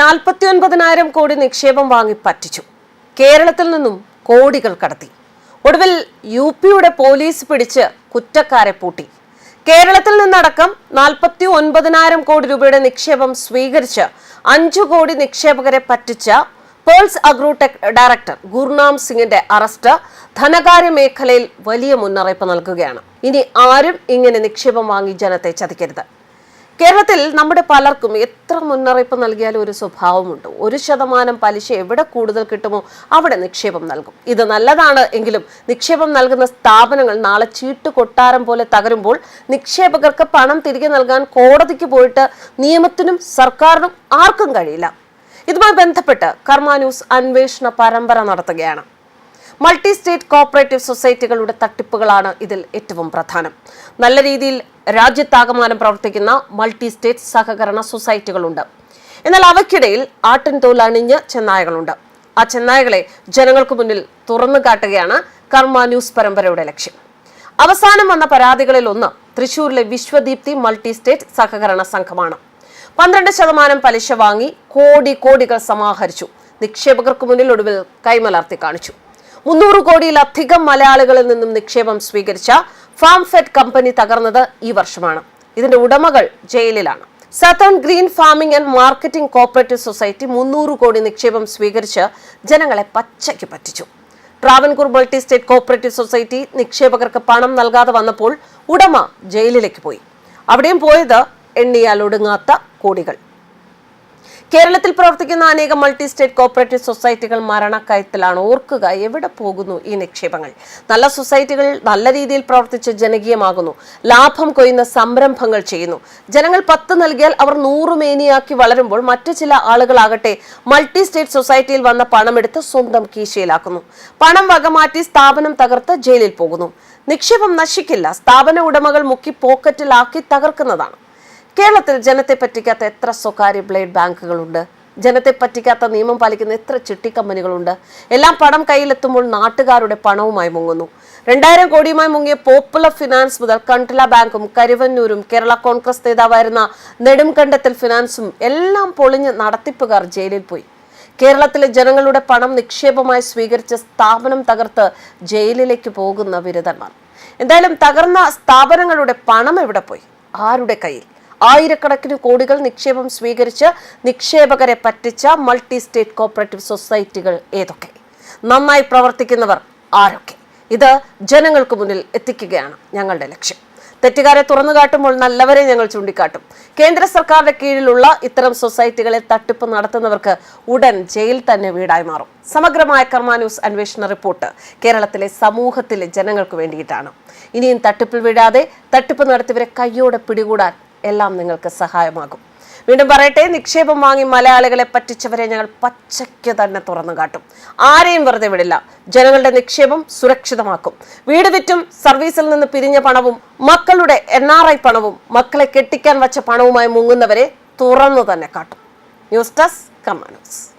നാൽപ്പത്തി ഒൻപതിനായിരം കോടി നിക്ഷേപം വാങ്ങി പറ്റിച്ചു. കേരളത്തിൽ നിന്നും കോടികൾ കടത്തി. ഒടുവിൽ യു പിയുടെ പോലീസ് പിടിച്ച് കുറ്റക്കാരെ പൂട്ടി. കേരളത്തിൽ നിന്നടക്കം നാൽപ്പത്തി ഒൻപതിനായിരം കോടി രൂപയുടെ നിക്ഷേപം സ്വീകരിച്ച് അഞ്ചു കോടി നിക്ഷേപകരെ പറ്റിച്ച പേൾസ് അഗ്രോടെക് ഡയറക്ടർ ഗുർനാം സിംഗിന്റെ അറസ്റ്റ് ധനകാര്യ മേഖലയിൽ വലിയ മുന്നറിയിപ്പ് നൽകുകയാണ്. ഇനി ആരും ഇങ്ങനെ നിക്ഷേപം വാങ്ങി ജനത്തെ ചതിക്കരുത്. കേരളത്തിൽ നമ്മുടെ പലർക്കും എത്ര മുന്നറിയിപ്പ് നൽകിയാലും ഒരു സ്വഭാവമുണ്ട്. ഒരു ശതമാനം പലിശ എവിടെ കൂടുതൽ കിട്ടുമോ അവിടെ നിക്ഷേപം നൽകും. ഇത് നല്ലതാണ് എങ്കിലും നിക്ഷേപം നൽകുന്ന സ്ഥാപനങ്ങൾ നാളെ ചീട്ട് കൊട്ടാരം പോലെ തകരുമ്പോൾ നിക്ഷേപകർക്ക് പണം തിരികെ നൽകാൻ കോടതിക്ക് പോയിട്ട് നിയമത്തിനും സർക്കാരിനും ആർക്കും കഴിയില്ല. ഇതുമായി ബന്ധപ്പെട്ട് കർമ്മ ന്യൂസ് അന്വേഷണ പരമ്പര നടത്തുകയാണ്. മൾട്ടി സ്റ്റേറ്റ് കോപ്പറേറ്റീവ് സൊസൈറ്റികളുടെ തട്ടിപ്പുകളാണ് ഇതിൽ ഏറ്റവും പ്രധാനം. നല്ല രീതിയിൽ രാജ്യത്താകമാനം പ്രവർത്തിക്കുന്ന മൾട്ടി സ്റ്റേറ്റ് സഹകരണ സൊസൈറ്റികളുണ്ട്. എന്നാൽ അവയ്ക്കിടയിൽ ആട്ടിൻ തോലണിഞ്ഞ ചെന്നായകളുണ്ട്. ആ ചെന്നായകളെ ജനങ്ങൾക്ക് മുന്നിൽ തുറന്നു കാട്ടുകയാണ് കർമ്മ ന്യൂസ് പരമ്പരയുടെ ലക്ഷ്യം. അവസാനം വന്ന പരാതികളിൽ ഒന്ന് തൃശൂരിലെ വിശ്വദീപ്തി മൾട്ടി സ്റ്റേറ്റ് സഹകരണ സംഘമാണ്. പന്ത്രണ്ട് ശതമാനം പലിശ വാങ്ങി കോടി കോടികൾ സമാഹരിച്ചു. നിക്ഷേപകർക്ക് മുന്നിൽ ഒടുവിൽ കൈമലർത്തി കാണിച്ചു. മുന്നൂറ് കോടിയിലധികം മലയാളികളിൽ നിന്നും നിക്ഷേപം സ്വീകരിച്ച ഫാം ഫെഡ് കമ്പനി തകർന്നത് ഈ വർഷമാണ്. ഇതിന്റെ ഉടമകൾ ജയിലിലാണ്. Southern green farming and marketing cooperative society മുന്നൂറ് കോടി നിക്ഷേപം സ്വീകരിച്ച് ജനങ്ങളെ പച്ചയ്ക്ക് പറ്റിച്ചു. Travancore multi state cooperative society നിക്ഷേപകർക്ക് പണം നൽകാതെ വന്നപ്പോൾ ഉടമ ജയിലിലേക്ക് പോയി. അവിടെയും പോയത് എണ്ണിയാൽ ഒടുങ്ങാത്ത കോടികൾ. കേരളത്തിൽ പ്രവർത്തിക്കുന്ന അനേകം മൾട്ടി സ്റ്റേറ്റ് കോപ്പറേറ്റീവ് സൊസൈറ്റികൾ മരണക്കയത്തിലാണ്. ഓർക്കുക എവിടെ പോകുന്നു ഈ നിക്ഷേപങ്ങൾ? നല്ല സൊസൈറ്റികൾ നല്ല രീതിയിൽ പ്രവർത്തിച്ച് ജനകീയമാകുന്നു. ലാഭം കൊയ്യുന്ന സംരംഭങ്ങൾ ചെയ്യുന്നു. ജനങ്ങൾ പത്ത് നൽകിയാൽ അവർ നൂറ് മേനിയാക്കി വളരുമ്പോൾ മറ്റു ചില ആളുകളാകട്ടെ മൾട്ടി സ്റ്റേറ്റ് സൊസൈറ്റിയിൽ വന്ന പണമെടുത്ത് സ്വന്തം കീശയിലാക്കുന്നു. പണം വകമാറ്റി സ്ഥാപനം തകർത്ത് ജയിലിൽ പോകുന്നു. നിക്ഷേപം നശിക്കില്ല. സ്ഥാപന ഉടമകൾ മുക്കി പോക്കറ്റിലാക്കി തകർക്കുന്നതാണ്. കേരളത്തിൽ ജനത്തെ പറ്റിക്കാത്ത എത്ര സ്വകാര്യ ബ്ലേഡ് ബാങ്കുകളുണ്ട്? ജനത്തെ പറ്റിക്കാത്ത നിയമം പാലിക്കുന്ന എത്ര ചിട്ടി കമ്പനികളുണ്ട്? എല്ലാം പണം കയ്യിലെത്തുമ്പോൾ നാട്ടുകാരുടെ പണവുമായി മുങ്ങുന്നു. രണ്ടായിരം കോടിയുമായി മുങ്ങിയ പോപ്പുലർ ഫിനാൻസ് മുതൽ കണ്ടില ബാങ്കും കരുവന്നൂരും കേരള കോൺഗ്രസ് നേതാവായിരുന്ന നെടുംകണ്ടത്തിൽ ഫിനാൻസും എല്ലാം പൊളിഞ്ഞ് നടത്തിപ്പുകാർ ജയിലിൽ പോയി. കേരളത്തിലെ ജനങ്ങളുടെ പണം നിക്ഷേപമായി സ്വീകരിച്ച സ്ഥാപനം തകർത്ത് ജയിലിലേക്ക് പോകുന്ന ബിരുദന്മാർ. എന്തായാലും തകർന്ന സ്ഥാപനങ്ങളുടെ പണം എവിടെ പോയി? ആരുടെ കയ്യിൽ? ആയിരക്കണക്കിന് കോടികൾ നിക്ഷേപം സ്വീകരിച്ച് നിക്ഷേപകരെ പറ്റിച്ച മൾട്ടി സ്റ്റേറ്റ് കോപ്പറേറ്റീവ് സൊസൈറ്റികൾ ഏതൊക്കെ? നന്നായി പ്രവർത്തിക്കുന്നവർ ആരൊക്കെ? ഇത് ജനങ്ങൾക്ക് മുന്നിൽ എത്തിക്കുകയാണ് ഞങ്ങളുടെ ലക്ഷ്യം. തെറ്റുകാരെ തുറന്നു കാട്ടുമ്പോൾ നല്ലവരെ ഞങ്ങൾ ചൂണ്ടിക്കാട്ടും. കേന്ദ്ര സർക്കാരിന്റെ കീഴിലുള്ള ഇത്തരം സൊസൈറ്റികളെ തട്ടിപ്പ് നടത്തുന്നവർക്ക് ഉടൻ ജയിൽ തന്നെ വീടായി മാറും. സമഗ്രമായ കർമാന്യൂസ് അന്വേഷണ റിപ്പോർട്ട് കേരളത്തിലെ സമൂഹത്തിലെ ജനങ്ങൾക്ക് വേണ്ടിയിട്ടാണ്. ഇനിയും തട്ടിപ്പിൽ വീഴാതെ തട്ടിപ്പ് നടത്തിയവരെ കയ്യോടെ പിടികൂടാൻ എല്ലാം നിങ്ങൾക്ക് സഹായമാകും. വീണ്ടും പറയട്ടെ നിക്ഷേപം വാങ്ങി മലയാളികളെ പറ്റിച്ചവരെ ഞങ്ങൾ പച്ചയ്ക്ക് തന്നെ തുറന്നു കാട്ടും. ആരെയും വെറുതെ വിടില്ല. ജനങ്ങളുടെ നിക്ഷേപം സുരക്ഷിതമാക്കും. വീട് വിറ്റും സർവീസിൽ നിന്ന് പിരിഞ്ഞ പണവും മക്കളുടെ എൻ ആർ ഐ പണവും മക്കളെ കെട്ടിക്കാൻ വച്ച പണവുമായി മുങ്ങുന്നവരെ തുറന്നു തന്നെ കാട്ടും. News desk കമ്മാനൂസ്